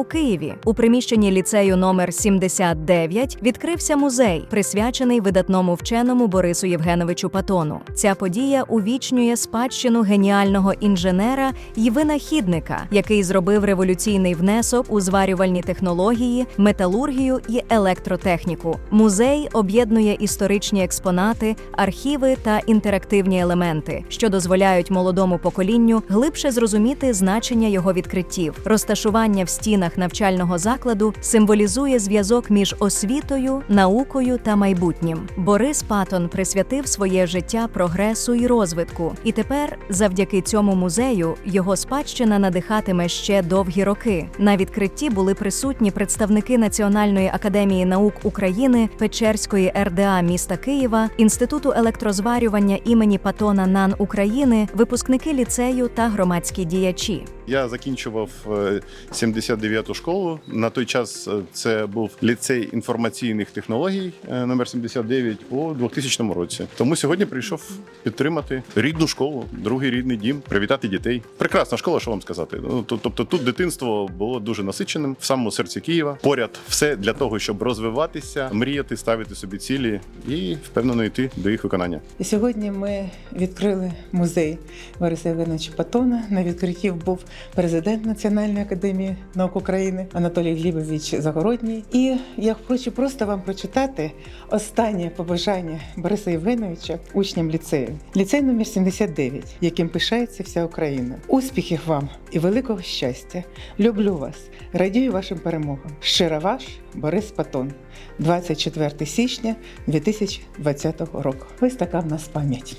у Києві. У приміщенні ліцею номер 79 відкрився музей, присвячений видатному вченому Борису Євгеновичу Патону. Ця подія увічнює спадщину геніального інженера й винахідника, який зробив революційний внесок у зварювальні технології, металургію і електротехніку. Музей об'єднує історичні експонати, архіви та інтерактивні елементи, що дозволяють молодому поколінню глибше зрозуміти значення його відкриттів. Розташування в стінах стінах навчального закладу символізує зв'язок між освітою, наукою та майбутнім. Борис Патон присвятив своє життя прогресу і розвитку, і тепер, завдяки цьому музею, його спадщина надихатиме ще довгі роки. На відкритті були присутні представники Національної академії наук України, Печерської РДА міста Києва, інституту електрозварювання імені Патона Нан України, випускники ліцею та громадські діячі. Я закінчував е, 79 9 школу. На той час е, це був ліцей інформаційних технологій е, номер 79 у 2000 році. Тому сьогодні прийшов підтримати рідну школу, другий рідний дім, привітати дітей. Прекрасна школа, що вам сказати. Ну тобто, тут дитинство було дуже насиченим в самому серці Києва. Поряд все для того, щоб розвиватися, мріяти, ставити собі цілі і впевнено йти до їх виконання. І сьогодні ми відкрили музей Бориса Євгеновича Патона. На відкритті був президент Національної академії наук України. України Анатолій Глібович Загородній. І я хочу просто вам прочитати останнє побажання Бориса Євгеновича учням ліцею. Ліцей номер 79, яким пишається вся Україна. Успіхів вам і великого щастя! Люблю вас, радію вашим перемогам. Щиро ваш Борис Патон, 24 січня 2020 року. Ось така в нас пам'ять.